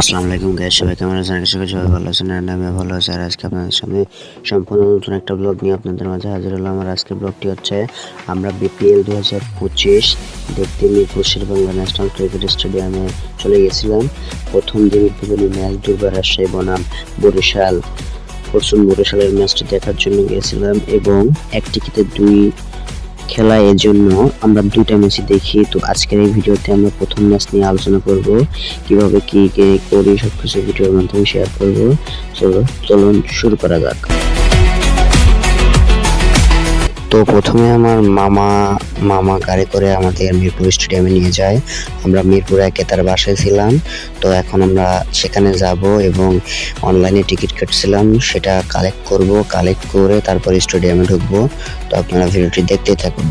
আসসালামু আলাইকুম গাইস সবাই কেমন আছেন? আশা করি সবাই ভালো আছেন আর আমি ভালো আছি। আর আজকে আপনাদের সামনে সম্পূর্ণ নতুন একটা ব্লগ নিয়ে আপনাদের মাঝে হাজির হলাম। আমার আজকের ব্লগটি হচ্ছে, আমরা বিপিএল দু হাজার পঁচিশ দেখতে মিরপুর শেরবাংলা ন্যাশনাল ক্রিকেট স্টেডিয়ামে চলে গেছিলাম। প্রথম দিন উদ্বোধনী ম্যাচ দুর্বার রাজশাহী বনাম বরিশাল ফরচুন বরিশালের ম্যাচটি দেখার জন্য গিয়েছিলাম এবং এক দুই খেলা এজন্য জন্য আমরা দুইটা ম্যাচই দেখি। তো আজকের এই ভিডিওতে আমরা প্রথম ম্যাচ নিয়ে আলোচনা করব, কীভাবে কি, কে, করি সবকিছু ভিডিওর মাধ্যমে শেয়ার করব। চলো, চলুন শুরু করা যাক। তো প্রথমে আমার মামা মামা গাড়ি করে আমাদের মিরপুর স্টেডিয়ামে নিয়ে যায়। আমরা মিরপুরে একে তার বাসায় ছিলাম। তো এখন আমরা সেখানে যাব এবং অনলাইনে টিকিট কেটেছিলাম। সেটা কালেক্ট করব কালেক্ট করে তারপর স্টেডিয়ামে ঢুকবো। তো আপনারা ভিডিওটি দেখতেই থাকুন।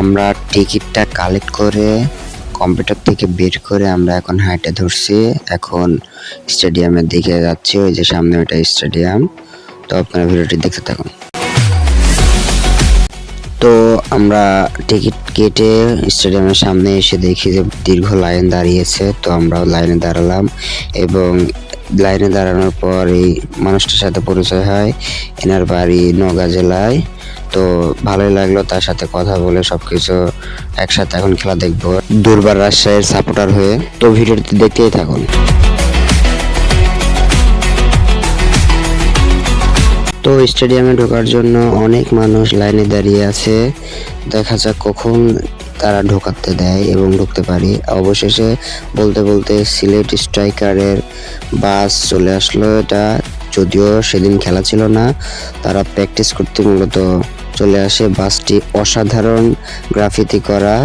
আমরা টিকিটটা কালেক্ট করে কম্পিউটার থেকে বের করে আমরা এখন হাইটে ধরছি। এখন স্টেডিয়ামের দিকে যাচ্ছি, ওই যে সামনে ওইটা স্টেডিয়াম তো আপনারা ভিডিওটি দেখতে থাকুন। তো আমরা টিকিট কেটে স্টেডিয়ামের সামনে এসে দেখি যে দীর্ঘ লাইন দাঁড়িয়েছে, তো আমরা লাইনে দাঁড়ালাম এবং লাইনে দাঁড়ানোর পর এই মানুষটার সাথে পরিচয় হয়, এনার বাড়ি নওগাঁ জেলায়। তো ভালোই লাগল তার সাথে কথা বলে সবকিছু, একসাথে এখন খেলা দেখব। দুর্বার রাজশাহীর সাপোর্টার হয়ে, তো ভিডিওটি দেখতেই থাকুন। তো স্টেডিয়ামে ঢোকার জন্য অনেক মানুষ লাইনে দাঁড়িয়ে আছে। দেখা যাক কখন তারা ঢোকাতে দেয় এবং ঢুকতে পারি। অবশেষে বলতে বলতে সিলেট স্ট্রাইকারের বাস চলে আসলো এটা। যদিও সেদিন খেলা ছিল না, তারা প্র্যাকটিস করতে মূলত চলে আসে বাসটি অসাধারণ গ্রাফিতি করা।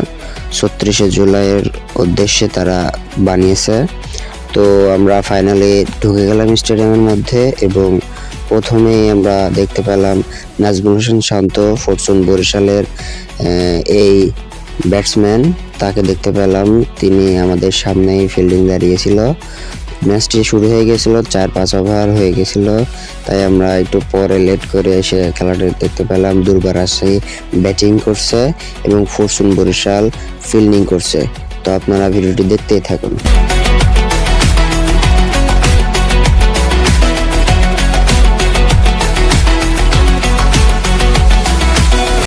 ছত্রিশে জুলাইয়ের উদ্দেশ্যে তারা বানিয়েছে। তো আমরা ফাইনালি ঢুকে গেলাম স্টেডিয়ামের মধ্যে এবং প্রথমেই আমরা দেখতে পেলাম নাজমুল হোসেন শান্ত, ফরচুন বরিশালের এই ব্যাটসম্যান তাকে দেখতে পেলাম। তিনি আমাদের সামনেই ফিল্ডিং দাঁড়িয়েছিল। ম্যাচটি শুরু হয়ে গেছিল চার পাঁচ ওভার হয়ে গেছিল। তাই আমরা একটু পরে লেট করে এসে খেলাটা দেখতে পেলাম। দুর্বার রাজশাহী ব্যাটিং করছে এবং ফরচুন বরিশাল ফিল্ডিং করছে। তো আপনারা ভিডিওটি দেখতেই থাকুন।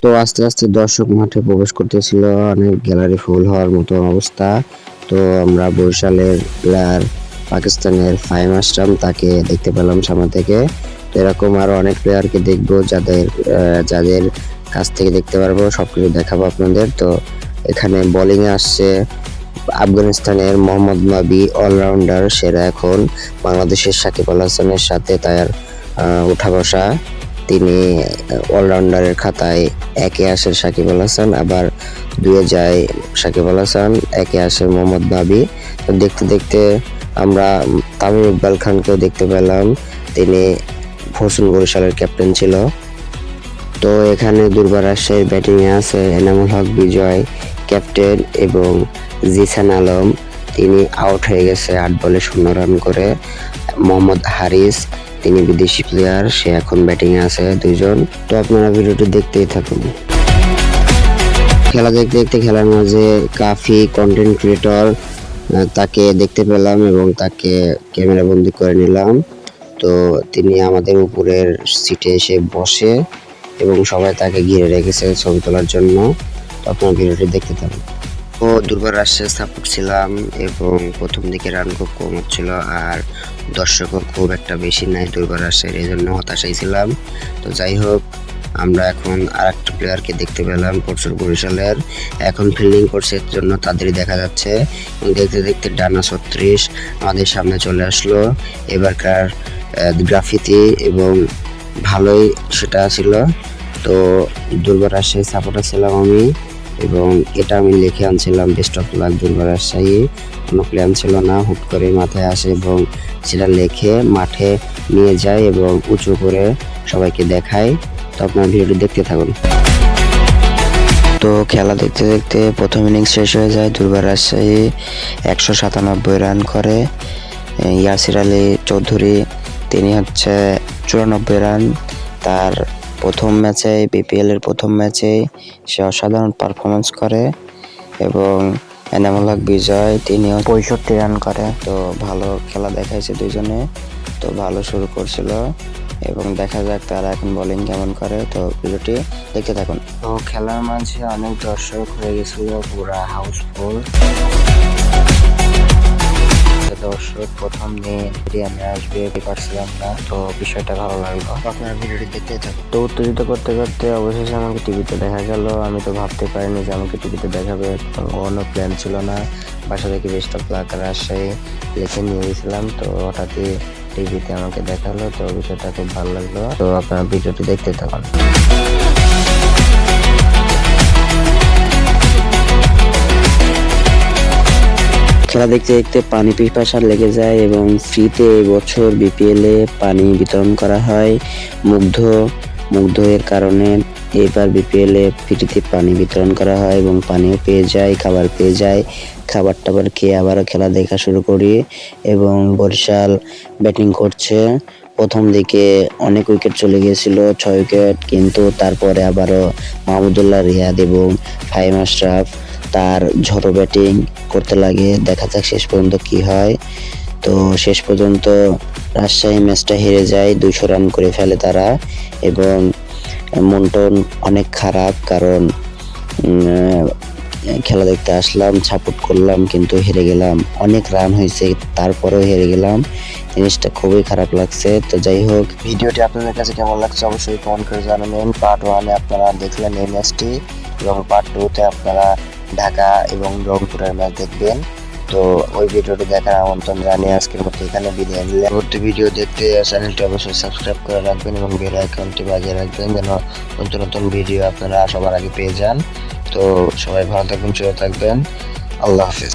তো আস্তে আস্তে দর্শক মাঠে প্রবেশ করতেছিল, অনেক গ্যালারি ফুল হওয়ার মতো অবস্থা। তো আমরা বরিশালের প্লেয়ার, পাকিস্তানের ফাইম আশরাম তাকে দেখতে পেলাম সামনে থেকে। তো এরকম আরও অনেক প্লেয়ারকে দেখব যাদের যাদের কাছ থেকে দেখতে পারব, সবকিছু দেখাবো আপনাদের। তো এখানে বোলিং এ আসছে আফগানিস্তানের মোহাম্মদ মাবি অলরাউন্ডার সেরা এখন। বাংলাদেশের সাকিব আল হাসানের সাথে তার উঠা বসা। তিনি অলরাউন্ডারের খাতায় একে আসে সাকিব আল হাসান, আবার দুয়ে যায় সাকিব আল হাসান, একে আসে মোহাম্মদ তো দেখতে দেখতে আমরা তামিম ইকবাল খানকেও দেখতে পেলাম। তিনি ফরচুন বরিশালের ক্যাপ্টেন ছিল। তো এখানে দুর্বার রাজশাহীর ব্যাটিংয়ে আছে এনামুল হক, বিজয়, ক্যাপ্টেন এবং জিসান আলম। তিনি আউট হয়ে গেছে আট বলে শূন্য রান করে। মোহাম্মদ হারিস তিনি বিদেশি প্লেয়ার সে এখন ব্যাটিংয়ে আছে দুইজন। তো আপনারা ভিডিওটি দেখতেই থাকুন। খেলা দেখতে দেখতে খেলার মাঝে কাফি কন্টেন্ট ক্রিয়েটর তাকে দেখতে পেলাম এবং তাকে ক্যামেরা বন্দি করে নিলাম। তো তিনি আমাদের উপরের সিটে এসে বসে এবং সবাই তাকে ঘিরে রেখেছে ছবি তোলার জন্য। তো আপনার ভিডিওটি দেখতে থাকুন। ও দুর্বার রাজশাহী সাপোর্ট ছিলাম এবং প্রথম দিকে রান খুব কম হচ্ছিল আর দর্শকও খুব একটা বেশি নাই দুর্বার রাজশাহীর এই জন্য হতাশাই ছিলাম। তো যাই হোক, আমরা এখন আর একটা প্লেয়ারকে দেখতে পেলাম প্রচুর বরিশালের। এখন ফিল্ডিং করছে এর জন্য তাদেরই দেখা যাচ্ছে। এবং দেখতে দেখতে ডানা ছত্রিশ আমাদের সামনে চলে আসলো। এবারকার গ্রাফিতি এবং ভালোই সেটা ছিল। তো দুর্বার রাজশাহী সাপোর্টার ছিলাম আমি। এবং এটা আমি লিখে আনছিলাম বেস্ট অফ লাক দুর্বার রাজশাহী। কোনো প্ল্যান ছিল না, হুট করে মাথায় আসে এবং সেটা লেখে মাঠে নিয়ে যায় এবং উঁচু করে সবাইকে দেখায়। তো আপনার ভিডিওটি দেখতে থাকুন। তো খেলা দেখতে দেখতে প্রথম ইনিংস শেষ হয়ে যায় দুর্বার রাজশাহী একশো সাতানব্বই রান করে। ইয়াসির আলী চৌধুরী, তিনি হচ্ছে চুরানব্বই রান, তার প্রথম ম্যাচে বিপিএল এর প্রথম ম্যাচে সে অসাধারণ পারফরমেন্স করে এবং এনামুল হক বিজয় তিনিও পঁয়ষট্টি রান করে। তো ভালো খেলা দেখাইছে দুজনে তো ভালো শুরু করছিল এবং দেখা যাক তারা এখন বোলিং কেমন করে। তো ভিডিওটি দেখতে থাকুন। তো খেলার মাঝে অনেক দর্শক হয়ে গেছিল পুরা হাউসফুল দর্শক প্রথম দিন স্টেডিয়ামে আসবে পারছিলাম না। তো বিষয়টা ভালো লাগল। আপনারা ভিডিওটি দেখতে থাকুন তো উত্তেজিত করতে করতে অবশেষে আমাকে টিভিতে দেখা গেল। আমি তো ভাবতে পারিনি যে আমাকে টিভিতে দেখাবে। কোনো প্ল্যান ছিল না। বাসা থেকে বেস্ট অফ লাক রাজশাহী লিখে নিয়ে গেছিলাম। তো হঠাৎই টিভিতে আমাকে দেখাল। তো বিষয়টা খুব ভালো লাগল। তো আপনারা ভিডিওটি দেখতে থাকুন। খেলা দেখতে দেখতে পানি পিপাসা লেগে যায় এবং ফ্রিতে এবছর বিপিএল এ পানি বিতরণ করা হয়। মুগ্ধ মুগ্ধ এর কারণে এবার বিপিএল এ ফ্রিতে পানি বিতরণ করা হয় এবং পানিও পেয়ে যায়, খাবার পেয়ে যায়। খাবার টাবার খেয়ে আবারও খেলা দেখা শুরু করি এবং বরিশাল ব্যাটিং করছে। প্রথম দিকে অনেক উইকেট চলে গিয়েছিল, ছয় উইকেট, কিন্তু তারপরে আবারও মাহমুদুল্লাহ রিয়াদ এবং ফাইম আশরাফ তার ঝড়ো ব্যাটিং করতে লাগে। দেখা যাক শেষ পর্যন্ত কি হয়। তো শেষ পর্যন্ত রাজশাহী ম্যাচটা হেরে যায় দুশো রান করে ফেলে তারা এবং মন্টন অনেক খারাপ কারণ খেলা দেখতে আসলাম, সাপোর্ট করলাম, কিন্তু হেরে গেলাম। অনেক রান হয়েছে, তারপরেও হেরে গেলাম। জিনিসটা খুবই খারাপ লাগছে। তো যাই হোক, ভিডিওটি আপনাদের কাছে কেমন লাগছে অবশ্যই কমেন্ট করে জানাবেন। পার্ট ওয়ানে আপনারা দেখলেন এই ম্যাচটি এবং পার্ট টুতে আপনারা ঢাকা এবং রংপুরের ম্যাচ দেখবেন। তো ওই ভিডিওটি দেখার আমন্ত্রণ জানিয়ে আজকের মতো এখানে বিদায় নিলাম। পরবর্তী ভিডিও দেখতে চ্যানেলটি অবশ্যই সাবস্ক্রাইব করে রাখবেন এবং বেল আইকনটি বাজিয়ে রাখবেন যেন নতুন নতুন ভিডিও আপনারা সবার আগে পেয়ে যান। তো সবাই ভালো থাকবেন, সুস্থ থাকবেন। আল্লাহ হাফিজ।